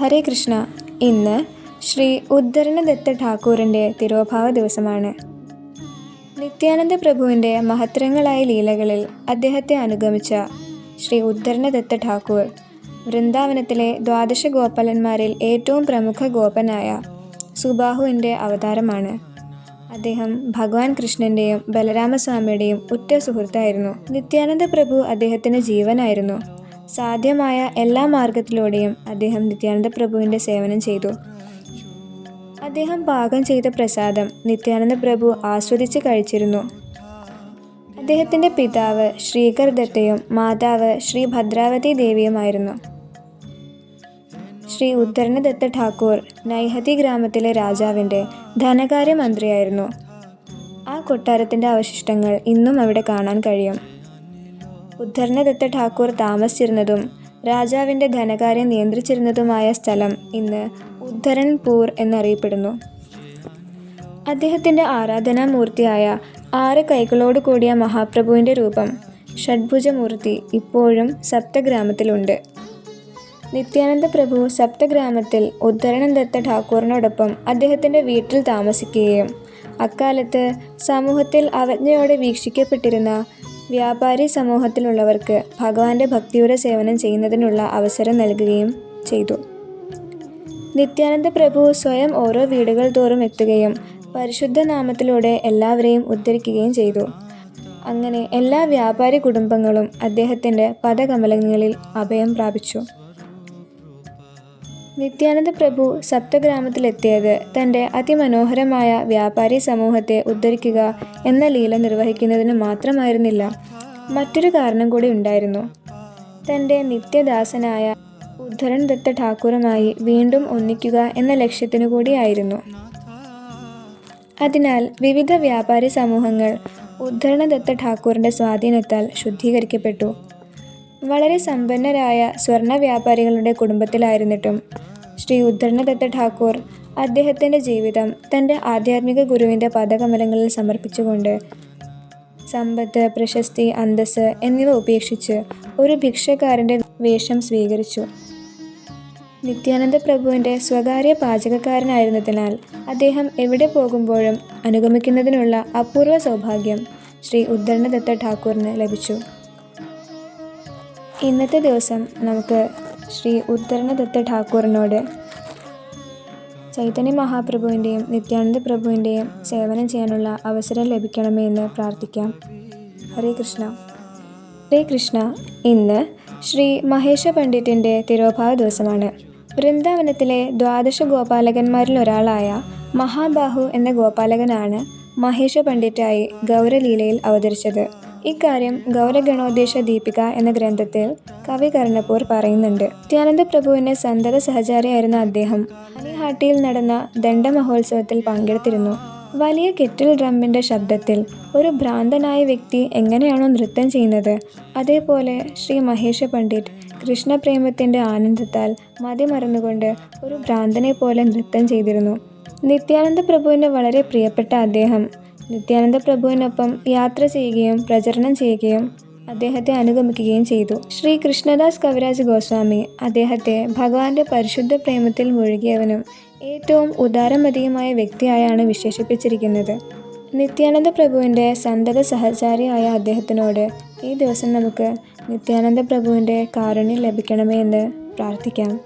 ഹരേ കൃഷ്ണ. ഇന്ന് ശ്രീ ഉദ്ധരണദത്ത ഠാക്കൂറിന്റെ തിരോഭാവ ദിവസമാണ്. നിത്യാനന്ദ പ്രഭുവിന്റെ മഹത്തരങ്ങളായ ലീലകളിൽ അദ്ദേഹത്തെ അനുഗമിച്ച ശ്രീ ഉദ്ധരണദത്ത ഠാക്കൂർ വൃന്ദാവനത്തിലെ ദ്വാദശ ഗോപാലന്മാരിൽ ഏറ്റവും പ്രമുഖ ഗോപനായ സുബാഹുവിന്റെ അവതാരമാണ്. അദ്ദേഹം ഭഗവാൻ കൃഷ്ണന്റെയും ബലരാമസ്വാമിയുടെയും ഉറ്റ സുഹൃത്തായിരുന്നു. നിത്യാനന്ദ പ്രഭു അദ്ദേഹത്തിന് ജീവനായിരുന്നു. സാധ്യമായ എല്ലാ മാർഗത്തിലൂടെയും അദ്ദേഹം നിത്യാനന്ദ പ്രഭുവിന്റെ സേവനം ചെയ്തു. അദ്ദേഹം പാകം ചെയ്ത പ്രസാദം നിത്യാനന്ദ പ്രഭു ആസ്വദിച്ച് കഴിച്ചിരുന്നു. അദ്ദേഹത്തിന്റെ പിതാവ് ശ്രീകർ ദത്തയും മാതാവ് ശ്രീ ഭദ്രാവതി ദേവിയുമായിരുന്നു. ശ്രീ ഉദ്ധരണദത്ത ഠാക്കൂർ നൈഹതി ഗ്രാമത്തിലെ രാജാവിന്റെ ധനകാര്യമന്ത്രിയായിരുന്നു. ആ കൊട്ടാരത്തിന്റെ അവശിഷ്ടങ്ങൾ ഇന്നും അവിടെ കാണാൻ കഴിയും. ഉദ്ധരണദത്ത ഠാക്കൂർ താമസിച്ചിരുന്നതും രാജാവിന്റെ ധനകാര്യം നിയന്ത്രിച്ചിരുന്നതുമായ സ്ഥലം ഇന്ന് ഉദ്ധരൺപൂർ എന്നറിയപ്പെടുന്നു. അദ്ദേഹത്തിന്റെ ആരാധനാമൂർത്തിയായ ആറ് കൈകളോട് കൂടിയ മഹാപ്രഭുവിന്റെ രൂപം ഷഡ്ഭുജമൂർത്തി ഇപ്പോഴും സപ്തഗ്രാമത്തിലുണ്ട്. നിത്യാനന്ദ പ്രഭു സപ്തഗ്രാമത്തിൽ ഉദ്ധരണദത്ത ഠാക്കൂറിനോടൊപ്പം അദ്ദേഹത്തിന്റെ വീട്ടിൽ താമസിക്കുകയും അക്കാലത്ത് സമൂഹത്തിൽ അവജ്ഞയോടെ വീക്ഷിക്കപ്പെട്ടിരുന്ന വ്യാപാരി സമൂഹത്തിലുള്ളവർക്ക് ഭഗവാന്റെ ഭക്തിയുടെ സേവനം ചെയ്യുന്നതിനുള്ള അവസരം നൽകുകയും ചെയ്തു. നിത്യാനന്ദ പ്രഭു സ്വയം ഓരോ വീടുകൾ തോറും എത്തുകയും പരിശുദ്ധ നാമത്തിലൂടെ എല്ലാവരെയും ഉദ്ധരിക്കുകയും ചെയ്തു. അങ്ങനെ എല്ലാ വ്യാപാരി കുടുംബങ്ങളും അദ്ദേഹത്തിന്റെ പദകമലങ്ങളിൽ അഭയം പ്രാപിച്ചു. നിത്യാനന്ദ പ്രഭു സപ്തഗ്രാമത്തിലെത്തിയത് തന്റെ അതിമനോഹരമായ വ്യാപാരി സമൂഹത്തെ ഉദ്ധരിക്കുക എന്ന ലീല നിർവഹിക്കുന്നതിന് മാത്രമായിരുന്നില്ല മറ്റൊരു കാരണം കൂടി ഉണ്ടായിരുന്നു. തന്റെ നിത്യദാസനായ ഉദ്ധരൺ ദത്ത ഠാക്കൂറുമായി വീണ്ടും ഒന്നിക്കുക എന്ന ലക്ഷ്യത്തിനു കൂടിയായിരുന്നു. അതിനാൽ വിവിധ വ്യാപാരി സമൂഹങ്ങൾ ഉദ്ധരണദത്ത ഠാക്കൂറിന്റെ സ്വാധീനത്താൽ ശുദ്ധീകരിക്കപ്പെട്ടു. വളരെ സമ്പന്നരായ സ്വർണ വ്യാപാരികളുടെ കുടുംബത്തിലായിരുന്നിട്ടും ശ്രീ ഉദ്ധരണദത്ത ഠാക്കൂർ അദ്ദേഹത്തിന്റെ ജീവിതം തന്റെ ആധ്യാത്മിക ഗുരുവിന്റെ പദകമലങ്ങളിൽ സമർപ്പിച്ചുകൊണ്ട് സമ്പത്ത് പ്രശസ്തി അന്തസ് എന്നിവ ഉപേക്ഷിച്ച് ഒരു ഭിക്ഷക്കാരന്റെ വേഷം സ്വീകരിച്ചു. നിത്യാനന്ദ പ്രഭുവിന്റെ സ്വകാര്യ പാചകക്കാരനായിരുന്നതിനാൽ അദ്ദേഹം എവിടെ പോകുമ്പോഴും അനുഗമിക്കുന്നതിനുള്ള അപൂർവ സൗഭാഗ്യം ശ്രീ ഉദ്ധരണദത്ത ഠാക്കൂറിന് ലഭിച്ചു. ഇന്നത്തെ ദിവസം നമുക്ക് ശ്രീ ഉദ്ധരണദത്ത ഠാക്കൂറിനോട് ചൈതന്യ മഹാപ്രഭുവിന്റെയും നിത്യാനന്ദ പ്രഭുവിന്റെയും സേവനം ചെയ്യാനുള്ള അവസരം ലഭിക്കണമേ എന്ന് പ്രാർത്ഥിക്കാം. ഹരേ കൃഷ്ണ. ഹരേ കൃഷ്ണ. ഇന്ന് ശ്രീ മഹേഷ പണ്ഡിറ്റിന്റെ തിരോഭാവ ദിവസമാണ്. വൃന്ദാവനത്തിലെ ദ്വാദശ ഗോപാലകന്മാരിൽ ഒരാളായ മഹാബാഹു എന്ന ഗോപാലകനാണ് മഹേഷ പണ്ഡിറ്റായി ഗൗരലീലയിൽ അവതരിച്ചത്. ഇക്കാര്യം ഗൗരഗണോദ്ദേശ ദീപിക എന്ന ഗ്രന്ഥത്തിൽ കവി കർണപൂർ പറയുന്നുണ്ട്. നിത്യാനന്ദ പ്രഭുവിന്റെ സന്തത സഹചാരിയായിരുന്ന അദ്ദേഹം അനിഹാട്ടിയിൽ നടന്ന ദണ്ഡമഹോത്സവത്തിൽ പങ്കെടുത്തിരുന്നു. വലിയ കെറ്റിൽ ഡ്രമ്മിന്റെ ശബ്ദത്തിൽ ഒരു ഭ്രാന്തനായ വ്യക്തി എങ്ങനെയാണോ നൃത്തം ചെയ്യുന്നത്? അതേപോലെ ശ്രീ മഹേഷ പണ്ഡിറ്റ് കൃഷ്ണപ്രേമത്തിന്റെ ആനന്ദത്താൽ മതിമറന്നുകൊണ്ട് ഒരു ഭ്രാന്തനെ പോലെ നൃത്തം ചെയ്തിരുന്നു. നിത്യാനന്ദ പ്രഭുവിന് വളരെ പ്രിയപ്പെട്ട അദ്ദേഹം നിത്യാനന്ദ പ്രഭുവിനൊപ്പം യാത്ര ചെയ്യുകയും പ്രചരണം ചെയ്യുകയും അദ്ദേഹത്തെ അനുഗമിക്കുകയും ചെയ്തു. ശ്രീ കൃഷ്ണദാസ് കവിരാജ് ഗോസ്വാമി അദ്ദേഹത്തെ ഭഗവാന്റെ പരിശുദ്ധ പ്രേമത്തിൽ മുഴുകിയവനും ഏറ്റവും ഉദാരമതിയുമായ വ്യക്തിയായാണ് വിശേഷിപ്പിച്ചിരിക്കുന്നത്. നിത്യാനന്ദ പ്രഭുവിന്റെ സന്തത സഹചാരിയായ അദ്ദേഹത്തിനോട് ഈ ദിവസം നമുക്ക് നിത്യാനന്ദ പ്രഭുവിന്റെ കാരുണ്യം ലഭിക്കണമേ എന്ന് പ്രാർത്ഥിക്കാം.